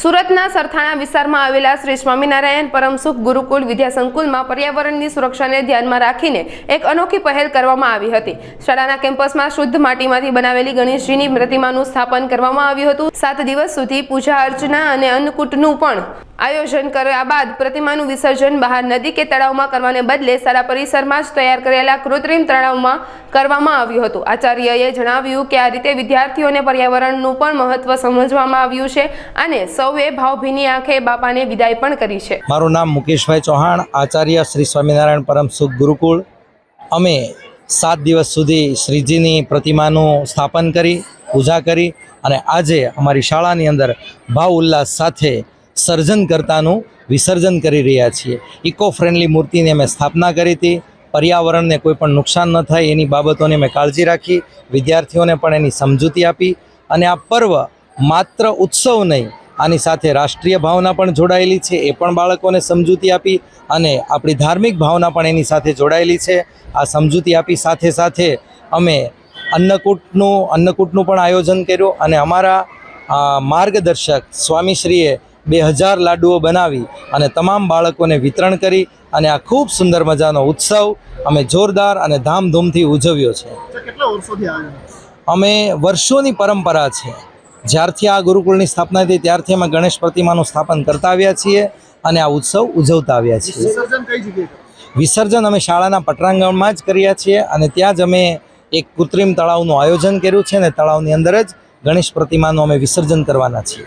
સુરતના સરથાણા વિસ્તારમાં આવેલા શ્રી સ્વામિનારાયણ પરમસુખ ગુરુકુલ વિદ્યા સંકુલમાં પર્યાવરણની સુરક્ષાને ધ્યાનમાં રાખીને એક અનોખી પહેલ કરવામાં આવી હતી. શાળાના કેમ્પસમાં શુદ્ધ માટીમાંથી બનાવેલી ગણેશજીની પ્રતિમાનું સ્થાપન કરવામાં આવ્યું હતું. સાત દિવસ સુધી પૂજા અર્ચના અને અન્નકૂટનું પણ આયોજન કર્યા બાદ પ્રતિમાનું વિસર્જન બહાર નદી કે તળાવમાં કરવાને બદલે સારા પરિસરમાં જ તૈયાર કરેલા કૃત્રિમ તળાવમાં કરવામાં આવ્યું હતું. આચાર્યએ જણાવ્યું કે આ રીતે વિદ્યાર્થીઓને પર્યાવરણનું પણ મહત્વ સમજવામાં આવ્યું છે અને સૌએ ભાવભીની આંખે બાપાને વિદાય પણ કરી છે. મારું નામ મુકેશભાઈ ચૌહાણ, આચાર્ય શ્રી સ્વામિનારાયણ પરમ સુખ ગુરુકુળ. અમે સાત દિવસ સુધી શ્રીજીની પ્રતિમાનું સ્થાપન કરી, પૂજા કરી અને આજે અમારી શાળાની અંદર ભાવ ઉલ્લાસ સાથે સર્જન કરતાનું વિસર્જન કરી રહ્યા છીએ. ઇકો ફ્રેન્ડલી મૂર્તિની અમે સ્થાપના કરી હતી. પર્યાવરણને કોઈ પણ નુકસાન ન થાય એની બાબતોની અમે કાળજી રાખી. વિદ્યાર્થીઓને પણ એની સમજૂતી આપી. અને આ પર્વ માત્ર ઉત્સવ નહીં, આની સાથે રાષ્ટ્રીય ભાવના પણ જોડાયેલી છે, એ પણ બાળકોને સમજૂતી આપી અને આપણી ધાર્મિક ભાવના પણ એની સાથે જોડાયેલી છે. આ સમજૂતી આપી સાથે સાથે અમે અન્નકૂટનું અન્નકૂટનું પણ આયોજન કર્યું અને અમારા માર્ગદર્શક સ્વામીશ્રીએ બે હજાર લાડુઓ બનાવી અને તમામ બાળકોને વિતરણ કરી અને આ ખૂબ સુંદર મજાનો ઉત્સવ અમે જોરદાર અને ધામધૂમથી ઉજવ્યો છે. કેટલા વર્ષોથી અમે વર્ષોની પરંપરા છે. જ્યારથી આ ગુરુકુળની સ્થાપના થઈ ત્યારથી અમે ગણેશ પ્રતિમાનું સ્થાપન કરતા આવ્યા છીએ અને આ ઉત્સવ ઉજવતા આવ્યા છીએ? વિસર્જન અમે શાળાના પટરાંગણમાં જ કર્યા છીએ અને ત્યાં જ અમે એક કૃત્રિમ તળાવનું આયોજન કર્યું છે અને તળાવની અંદર જ ગણેશ પ્રતિમાનું અમે વિસર્જન કરવાના છીએ.